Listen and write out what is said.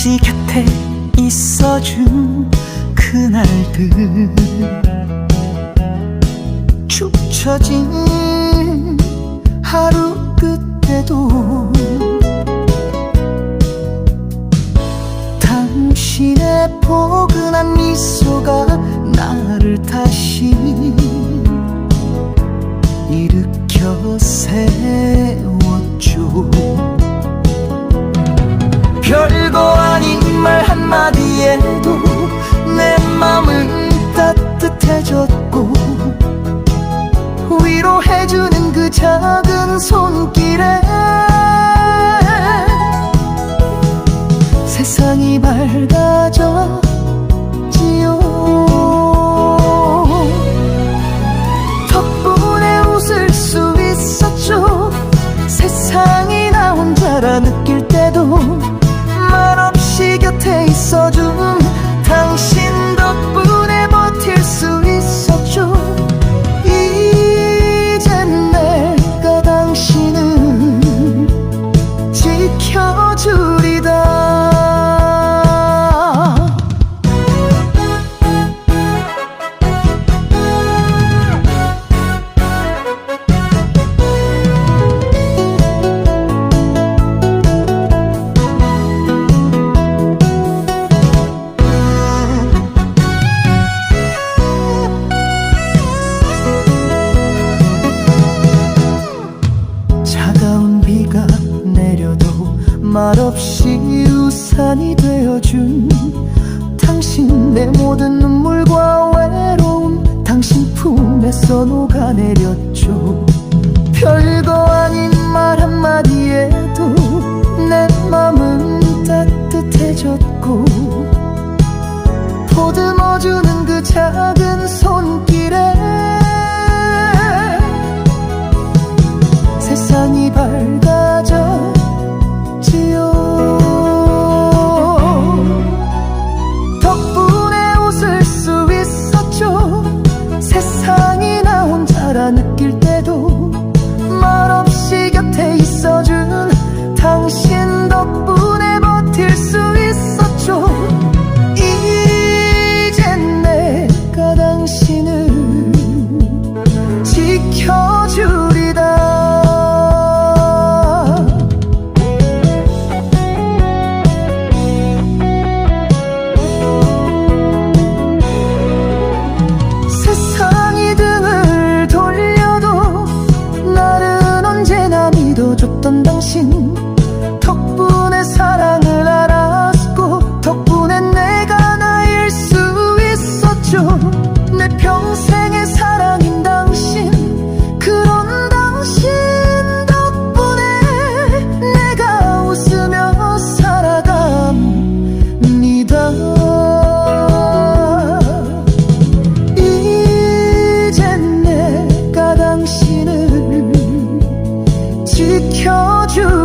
말없이 곁에 있어준 그날들. 축 처진 하루 끝에도 당신의 포근한 미소가 나를 다시 일으켜 세웠죠 나 혼자라 느낄 때도 말없이 우산이 되어준 당신 내 모든 눈물과 외로움 당신 품에서 녹아내렸죠. 별거 아닌 말 한마디에도 내 맘은 느낄 때도 말없이 곁에 있어 줬던 당신. 지켜주